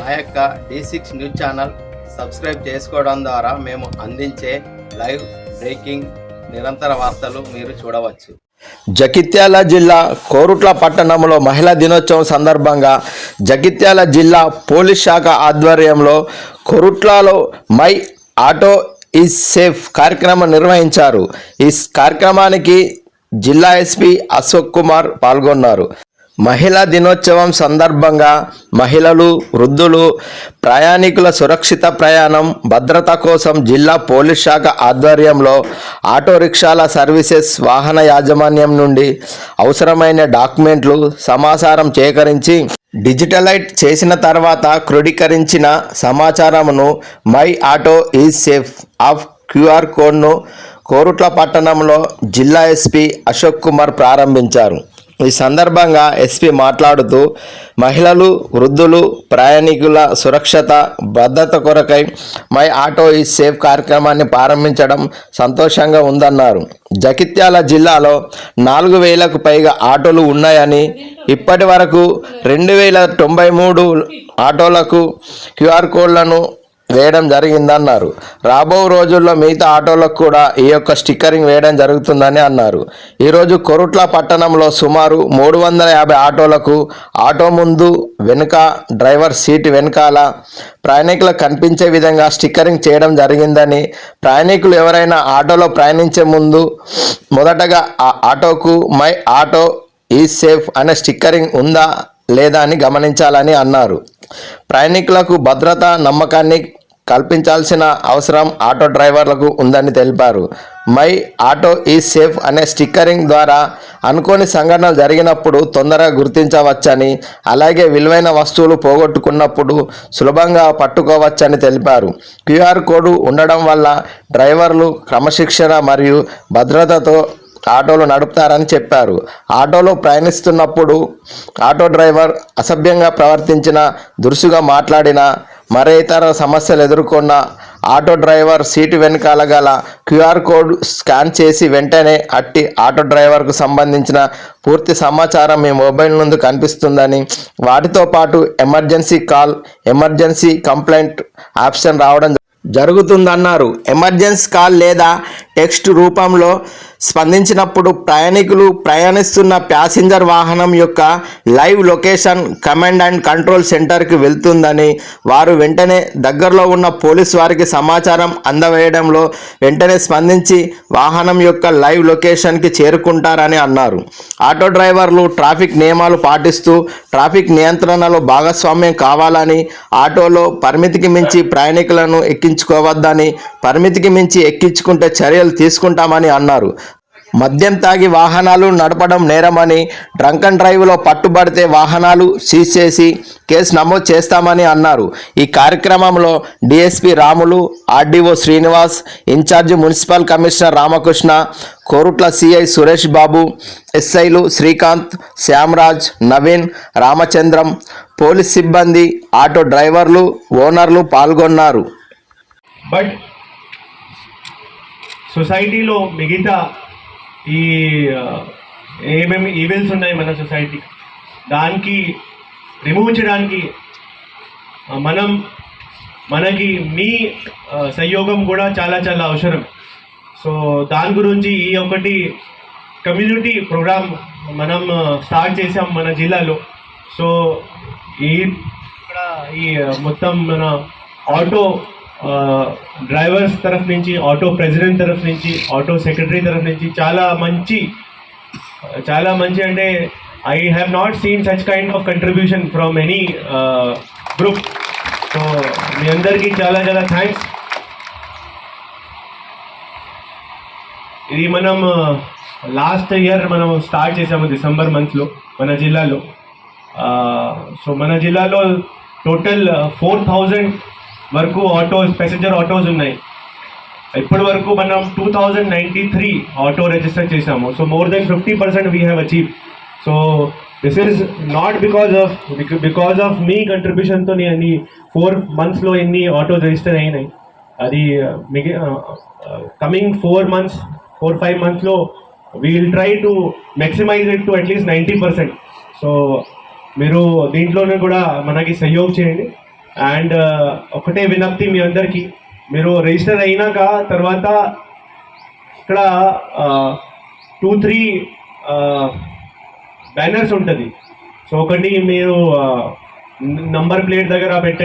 మా యొక్క D six news channel subscribe చేసుకోవడం ద్వారా మేము అందించే లైవ్ బ్రేకింగ్ నిరంతర వార్తలు మీరు చూడవచ్చు. జగిత్యాల జిల్లా కోరుట్ల పట్టణంలో మహిళా దినోత్సవం సందర్భంగా జగిత్యాల జిల్లా పోలీస్ శాఖ ఆధ్వర్యంలో కోరుట్లలో మై ఆటో ఈజ్ సేఫ్ కార్యక్రమం నిర్వహించారు. ఈ కార్యక్రమానికి జిల్లా ఎస్పీ అశోక్ కుమార్ పాల్గొన్నారు. మహిళా దినోత్సవం సందర్భంగా మహిళలు వృద్ధులు ప్రయాణికుల సురక్షిత ప్రయాణం భద్రత కోసం జిల్లా పోలీస్ శాఖ ఆధ్వర్యంలో ఆటో రిక్షాల సర్వీసెస్ వాహన యాజమాన్యం నుండి అవసరమైన డాక్యుమెంట్లు సమాచారం సేకరించి డిజిటలైట్ చేసిన తర్వాత క్రోడీకరించిన సమాచారమును my auto is safe of QR కోడ్ను కోరుట్ల పట్టణంలో జిల్లా ఎస్పీ అశోక్ కుమార్ ప్రారంభించారు. ఈ సందర్భంగా ఎస్పీ మాట్లాడుతూ మహిళలు వృద్ధులు ప్రయాణికుల సురక్షత భద్రత కొరకై మై ఆటో ఈ సేఫ్ కార్యక్రమాన్ని ప్రారంభించడం సంతోషంగా ఉందన్నారు. జగిత్యాల జిల్లాలో నాలుగు వేలకు పైగా ఆటోలు ఉన్నాయని ఇప్పటి వరకు రెండు వేల తొంభై మూడు ఆటోలకు క్యూఆర్ కోడ్లను వేయడం జరిగిందన్నారు. రాబో రోజుల్లో మిగతా ఆటోలకు కూడా ఈ యొక్క స్టిక్కరింగ్ వేయడం జరుగుతుందని అన్నారు. ఈరోజు కొరుట్ల పట్టణంలో సుమారు మూడు వందల యాభై ఆటోలకు ఆటో ముందు వెనుక డ్రైవర్ సీట్ వెనకాల ప్రయాణికులకు కనిపించే విధంగా స్టిక్కరింగ్ చేయడం జరిగిందని ప్రయాణికులు ఎవరైనా ఆటోలో ప్రయాణించే ముందు మొదటగా ఆ ఆటోకు మై ఆటో ఈ సేఫ్ అనే స్టిక్కరింగ్ ఉందా లేదా అని గమనించాలని అన్నారు. ప్రయాణికులకు భద్రత నమ్మకాన్ని కల్పించాల్సిన అవసరం ఆటో డ్రైవర్లకు ఉందని తెలిపారు. మై ఆటో ఈ సేఫ్ అనే స్టిక్కరింగ్ ద్వారా అనుకోని సంఘటనలు జరిగినప్పుడు తొందరగా గుర్తించవచ్చని అలాగే విలువైన వస్తువులు పోగొట్టుకున్నప్పుడు సులభంగా పట్టుకోవచ్చని తెలిపారు. క్యూఆర్ కోడ్ ఉండడం వల్ల డ్రైవర్లు క్రమశిక్షణ మరియు భద్రతతో ఆటోలు నడుపుతారని చెప్పారు. ఆటోలో ప్రయాణిస్తున్నప్పుడు ఆటో డ్రైవర్ అసభ్యంగా ప్రవర్తించిన దురుసుగా మాట్లాడిన మరే ఇతర సమస్యలు ఎదుర్కొన్న ఆటో డ్రైవర్ సీటు వెనకాల గల క్యూఆర్ కోడ్ స్కాన్ చేసి వెంటనే అట్టి ఆటో డ్రైవర్కు సంబంధించిన పూర్తి సమాచారం మీ మొబైల్ నుండి కనిపిస్తుందని వాటితో పాటు emergency call emergency complaint option రావడం జరుగుతుందన్నారు. ఎమర్జెన్సీ కాల్ లేదా టెక్స్ట్ రూపంలో స్పందించినప్పుడు ప్రయాణికులు ప్రయాణిస్తున్న ప్యాసింజర్ వాహనం యొక్క live location command and control సెంటర్కి వెళ్తుందని వారు వెంటనే దగ్గరలో ఉన్న పోలీస్ వారికి సమాచారం అందవేయడంలో వెంటనే స్పందించి వాహనం యొక్క లైవ్ లొకేషన్కి చేరుకుంటారని అన్నారు. ఆటో డ్రైవర్లు ట్రాఫిక్ నియమాలు పాటిస్తూ ట్రాఫిక్ నియంత్రణలో భాగస్వామ్యం కావాలని ఆటోలో పరిమితికి మించి ప్రయాణికులను ఎక్కించుకోవద్దని పరిమితికి మించి ఎక్కించుకుంటే చర్యలు తీసుకుంటామని అన్నారు. మద్యం తాగి వాహనాలు నడపడం నేరమని డ్రంక్ అండ్ డ్రైవ్లో పట్టుబడితే వాహనాలు సీజ్ చేసి కేసు నమోదు చేస్తామని అన్నారు. ఈ కార్యక్రమంలో DSP Ramulu RDO Srinivas incharge municipal commissioner Ramakrishna Korutla CI Suresh Babu ఎస్ఐలు శ్రీకాంత్ శ్యామరాజ్ నవీన్ రామచంద్రం పోలీస్ సిబ్బంది ఆటో డ్రైవర్లు ఓనర్లు పాల్గొన్నారు. బట్ సొసైటీలో మిగతా ఈ ఏమేమి ఈవెల్స్ ఉన్నాయి మన సొసైటీ దానికి రిమూవ్ చేయడానికి మనం మనకి మీ సహయోగం కూడా చాలా చాలా అవసరం. సో దాని గురించి ఈ ఒకటి కమ్యూనిటీ ప్రోగ్రామ్ మనం స్టార్ట్ చేసాం మన జిల్లాలో. సో ఈ ఇక్కడ ఈ మొత్తం మన ఆటో డ్రైవర్స్ తరఫు నుంచి ఆటో ప్రెసిడెంట్ తరఫు నుంచి ఆటో సెక్రటరీ తరఫు నుంచి చాలా మంచి చాలా మంచి అంటే I have not seen such kind of contribution from any group so మీ అందరికీ చాలా చాలా థ్యాంక్స్ ఇది మనం లాస్ట్ ఇయర్ మనం స్టార్ట్ చేసాము డిసెంబర్ మంత్లో మన జిల్లాలో. సో మన జిల్లాలో టోటల్ ఫోర్ థౌజండ్ వరకు ఆటోస్ ప్యాసింజర్ ఆటోస్ ఉన్నాయి. ఇప్పటి వరకు మనం two thousand ninety three auto register చేసాము so more than fifty percent we have achieve so this is not because of because of మీ కంట్రిబ్యూషన్తో అన్ని ఫోర్ మంత్స్లో ఎన్ని ఆటోస్ రిజిస్టర్ అయినాయి. అది uh, మిగి coming four months four five మంత్స్లో we will try to maximise it to at least ninety percent so మీరు దీంట్లోనే కూడా మనకి సహయోగం చేయండి. అండ్ uh, ఒకటే వినప్తి మీ అందరికీ. మీరు రిజిస్టర్ అయినాక తర్వాత ఇక్కడ టూ త్రీ బ్యానర్స్ ఉంటుంది. సో ఒకటి మీరు నంబర్ ప్లేట్ దగ్గర పెట్టే